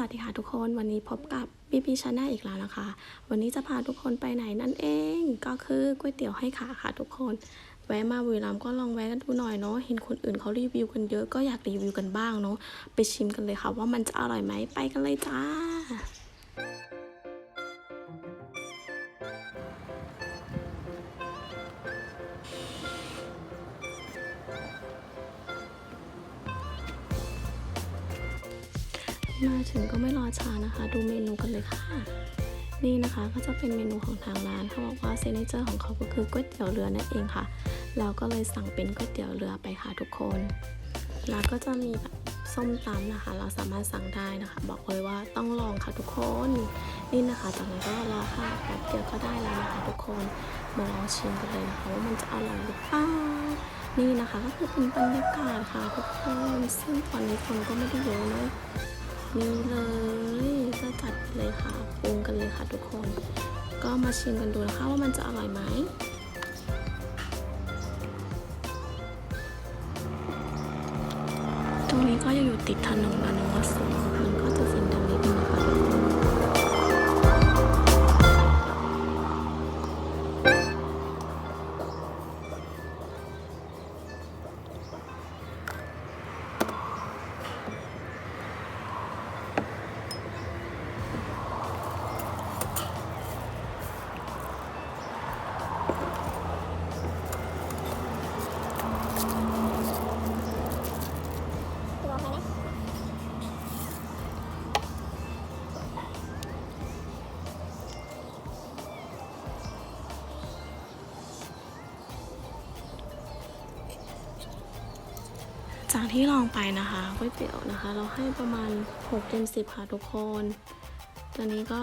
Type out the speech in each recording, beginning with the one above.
วัสดีค่ะทุกคนวันนี้พบกับบีบีชาแนลอีกแล้วนะคะ วันนี้จะพาทุกคนไปไหนนั่นเองก็คือก๋วยเตี๋ยวให้ขาค่ะทุกคน แวะมาบุรีรัมย์ก็ลองแวะกันดูหน่อยเนาะเห็นคนอื่นเขารีวิวกันเยอะก็อยากรีวิวกันบ้างเนาะไปชิมกันเลยค่ะว่ามันจะอร่อยไหมไปกันเลยจ้า มาถึงก็ไม่รอช้านะคะ ดูเมนูกันเลยค่ะ นี่นะคะก็จะเป็นเมนูของทางร้านเขาบอกว่าเซนเจอร์ของเขาก็คือก๋วยเตี๋ยวเรือนั่นเองค่ะ เราก็เลยสั่งเป็นก๋วยเตี๋ยวเรือไปค่ะทุกคน แล้วก็จะมีแบบส้มตำนะคะ เราสามารถสั่งได้นะคะ บอกเลยว่าต้องลองค่ะทุกคน นี่นะคะจากนั้นก็รอค่ะแป๊บเดียวก็ได้แล้วนะคะทุกคนมาลองชิมกันเลยนะคะว่ามันจะอร่อยหรือเปล่านี่นะคะก็คือเป็นบรรยากาศค่ะทุกคนซึ่งตอนนี้คนก็ไม่ได้เยอะเนอะ นี่เลยก็จัดเลยค่ะปรุงกันเลยค่ะทุกคน ก็มาชิมกันดูนะคะว่ามันจะอร่อยไหมตรงนี้ก็ยังอยู่ติดถนนนะนวัดสูงมันก็ จากที่ลองไปนะคะก๋วยเตี๋ยวนะคะ เราให้ประมาณ 6 เต็ม 10 ค่ะทุกคน ตอนนี้ก็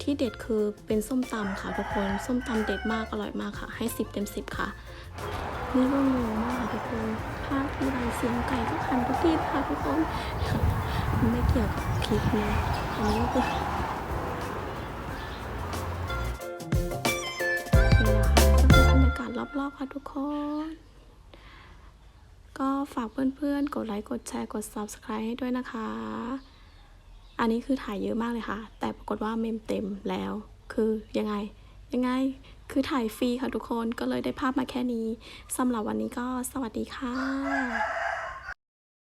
ที่เด็ดคือเป็นส้มตำค่ะทุกคน ส้มตำเด็ดมากอร่อยมากค่ะ ให้ 10 เต็ม 10 ค่ะนี่ก็งงมากค่ะทุกคนภาพที่ไรเสียงไก่ก็คันทุกทีค่ะทุกคนไม่เกี่ยวกับคลิปนะอันนี้ก็คือนี่นะคะก็คือบรรยากาศรอบๆค่ะทุกคน ก็ฝากเพื่อนๆ กดไลค์ กดแชร์ กด Subscribe ให้ด้วยนะคะ อันนี้คือถ่ายเยอะมากเลยค่ะ แต่ปรากฏว่าเมมเต็มแล้ว คือยังไง ยังไง คือถ่ายฟรีค่ะทุกคน ก็เลยได้ภาพมาแค่นี้สำหรับวันนี้ก็สวัสดีค่ะ